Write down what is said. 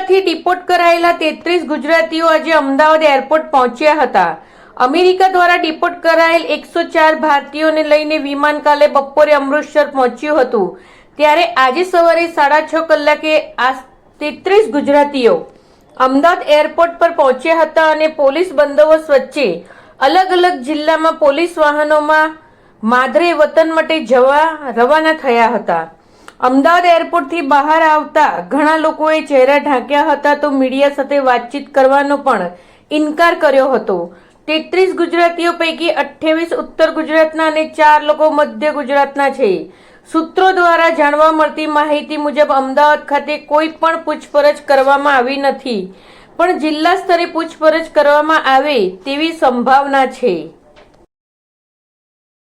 અમેરિકાથી ડિપોર્ટ કરાયેલા તેત્રીસ ગુજરાતીઓ આજે અમદાવાદ એરપોર્ટ પહોંચ્યા હતા. અમેરિકા દ્વારા ડિપોર્ટ કરાયેલ એકસો ચાર ભારતીયોને લઈને વિમાન કાલે બપોરે અમૃતસર પહોંચ્યું હતું. ત્યારે આજે સવારે સાડા છ કલાકે આ તેત્રીસ ગુજરાતીઓ અમદાવાદ એરપોર્ટ પર પહોંચ્યા હતા અને પોલીસ બંદોબસ્ત વચ્ચે અલગ અલગ જિલ્લામાં પોલીસ વાહનોમાં માદરે વતન માટે જવા રવાના થયા હતા. અમદાવાદ એરપોર્ટથી બહાર આવતા ઘણા લોકોએ ચહેરા ઢાંક્યા હતા તો મીડિયા સાથે વાતચીત કરવાનો પણ ઇનકાર કર્યો હતો. તેત્રીસ ગુજરાતીઓ પૈકી અઠ્યાવીસ ઉત્તર ગુજરાતના અને ચાર લોકો મધ્ય ગુજરાતના છે. સૂત્રો દ્વારા જાણવા મળતી માહિતી મુજબ અમદાવાદ ખાતે કોઈ પણ પૂછપરછ કરવામાં આવી નથી. પણ જિલ્લા સ્તરે પૂછપરછ કરવામાં આવે તેવી સંભાવના છે.